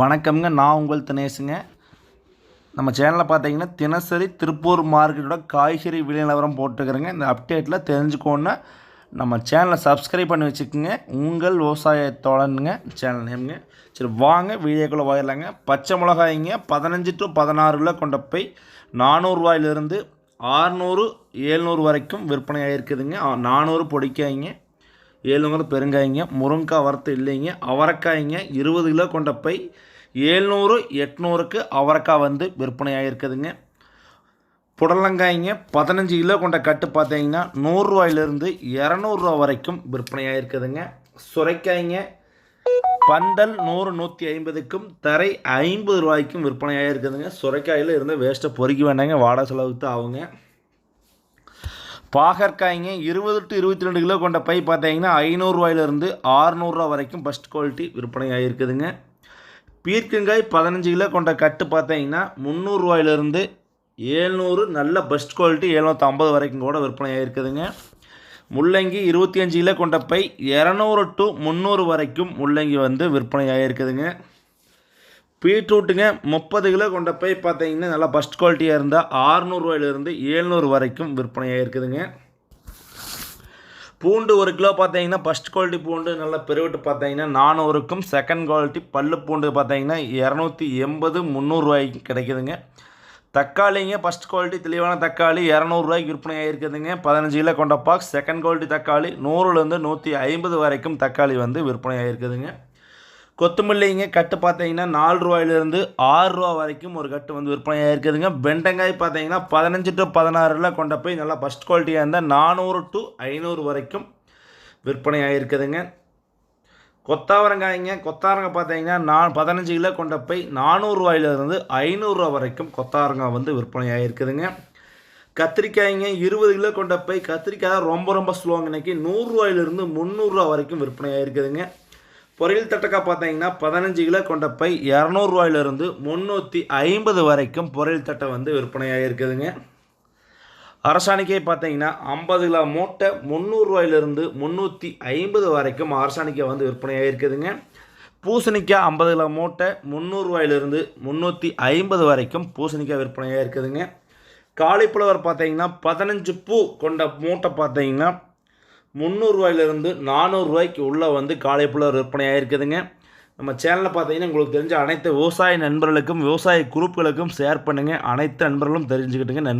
வணக்கம்ங்க. நான் உங்கள் தினேஷுங்க. நம்ம சேனலில் பார்த்தீங்கன்னா தினசரி திருப்பூர் மார்க்கெட்டோட காய்கறி விலை நிலவரம் போட்டுக்கிறேங்க. இந்த அப்டேட்டில் தெரிஞ்சுக்கோன்னா நம்ம சேனலை சப்ஸ்கிரைப் பண்ணி வச்சுக்கோங்க. உங்கள் விவசாயத்தோடனுங்க சேனல் நேமுங்க. சரி வாங்க வீடியோக்குள்ளே வாயிடலாங்க பச்சை மிளகாய்ங்க பதினஞ்சு டு பதினாறு கிலோ கொண்ட போய் நானூறுரூவாயிலிருந்து ஆறுநூறு ஏழ்நூறு வரைக்கும் விற்பனை ஆகிருக்குதுங்க நானூறு பொடிக்காய்ங்க. ஏழ்நூறு பெருங்காய்ங்க முருங்கைக்காய் வறுத்து இல்லைங்க அவரைக்காய்ங்க இருபது கிலோ கொண்ட பை ஏழ்நூறு எட்நூறுக்கு அவரைக்காய் வந்து விற்பனை ஆகிருக்குதுங்க புடலங்காய்ங்க பதினஞ்சு கிலோ கொண்ட கட்டு பார்த்தீங்கன்னா நூறுரூவாயிலிருந்து இரநூறுவா வரைக்கும் விற்பனை ஆகிருக்குதுங்க சுரைக்காய்ங்க பந்தல் நூறு நூற்றி ஐம்பதுக்கும் தரை ஐம்பது ரூபாய்க்கும் விற்பனை ஆகிருக்குதுங்க சுரைக்காயில் இருந்து வேஸ்ட்டை பொறுக்க வேண்டாங்க வாடகை செலவுக்கு தான் ஆகுங்க. பாகற்காய்ங்க இருபது டு இருபத்தி ரெண்டு கிலோ கொண்ட பை பார்த்தீங்கன்னா ஐநூறுரூவாயிலிருந்து ஆறுநூறுரூவா வரைக்கும் ஃபஸ்ட் குவாலிட்டி விற்பனை ஆகிருக்குதுங்க பீர்க்கங்காய் பதினஞ்சு கிலோ கொண்ட கட்டு பார்த்தீங்கன்னா முந்நூறுரூவாயிலிருந்து ஏழ்நூறு நல்ல பெஸ்ட் குவாலிட்டி ஏழ்நூற்றி ஐம்பது வரைக்கும் கூட விற்பனை ஆகிருக்குதுங்க முள்ளங்கி இருபத்தி அஞ்சு கிலோ கொண்ட பை இரநூறு டு முந்நூறு வரைக்கும் முள்ளங்கி வந்து விற்பனை ஆகிருக்குதுங்க பீட்ரூட்டுங்க முப்பது கிலோ கொண்ட போய் பார்த்தீங்கன்னா நல்லா ஃபஸ்ட் குவாலிட்டியாக இருந்தால் ஆறுநூறுவாயிலிருந்து ஏழ்நூறு வரைக்கும் விற்பனையாக இருக்குதுங்க. பூண்டு ஒரு கிலோ பார்த்தீங்கன்னா ஃபஸ்ட் குவாலிட்டி பூண்டு நல்லா பெருவிட்டு பார்த்தீங்கன்னா நானூறுக்கும் செகண்ட் குவாலிட்டி பல்லு பூண்டு பார்த்தீங்கன்னா இரநூத்தி எண்பது முந்நூறுரூவாய்க்கு கிடைக்குதுங்க. தக்காளிங்க ஃபஸ்ட் குவாலிட்டி தெளிவான தக்காளி இரநூறுவாய்க்கு விற்பனை ஆகிருக்குதுங்க பதினஞ்சு கிலோ கொண்ட பாக்ஸ் செகண்ட் குவாலிட்டி தக்காளி நூறுலேருந்து நூற்றி ஐம்பது வரைக்கும் தக்காளி வந்து விற்பனை ஆகிருக்குதுங்க கொத்தமல்லிங்க கட்டு பார்த்தீங்கன்னா நாலு ரூபாயிலிருந்து ஆறு ரூபா வரைக்கும் ஒரு கட்டு வந்து விற்பனையாக இருக்குதுங்க. வெண்டங்காய் பார்த்தீங்கன்னா பதினஞ்சு டு பதினாறில் கொண்ட போய் நல்லா ஃபஸ்ட் குவாலிட்டியாக இருந்தால் நானூறு டு ஐநூறு வரைக்கும் விற்பனையாக இருக்குதுங்க. கொத்தாவரங்காய்ங்க கொத்தாரங்காய் பார்த்தீங்கன்னா நான் பதினஞ்சு கிலோ கொண்ட போய் நானூறுரூவாயிலிருந்து ஐநூறுரூவா வரைக்கும் கொத்தாரங்காய் வந்து விற்பனையாக இருக்குதுங்க. கத்திரிக்காய்ங்க இருபது கிலோ கொண்ட போய் கத்திரிக்காய் ரொம்ப ரொம்ப ஸ்லோங்க இன்றைக்கி நூறுரூவாயிலிருந்து முந்நூறுரூவா வரைக்கும் விற்பனையாக இருக்குதுங்க. பொரியல் தட்டக்காய் பார்த்தீங்கன்னா பதினஞ்சு கிலோ கொண்ட பை இரநூறுவாயிலிருந்து முந்நூற்றி ஐம்பது வரைக்கும் பொரியல் தட்டை வந்து விற்பனையாக இருக்குதுங்க அரசாணிக்காய் பார்த்தீங்கன்னா ஐம்பது கிலோ மூட்டை முந்நூறுரூவாயிலிருந்து முந்நூற்றி ஐம்பது வரைக்கும் அரசாணிக்கை வந்து விற்பனையாக இருக்குதுங்க பூசணிக்காய் ஐம்பது கிலோ மூட்டை முந்நூறுரூவாயிலிருந்து முந்நூற்றி ஐம்பது வரைக்கும் பூசணிக்காய் விற்பனையாக இருக்குதுங்க காலிஃப்ளவர் பார்த்தீங்கன்னா பதினஞ்சு பூ கொண்ட மூட்டை பார்த்தீங்கன்னா முந்நூறுரூவாயிலிருந்து நானூறுரூவாய்க்கு உள்ளே வந்து காலைப்புலர் விற்பனை இருக்குதுங்க நம்ம சேனலில் பார்த்தீங்கன்னா உங்களுக்கு தெரிஞ்ச அனைத்து விவசாய நண்பர்களுக்கும் விவசாய குரூப்புகளுக்கும் ஷேர் பண்ணுங்கள் அனைத்து நண்பர்களும் தெரிஞ்சுக்கிட்டுங்க நன்றி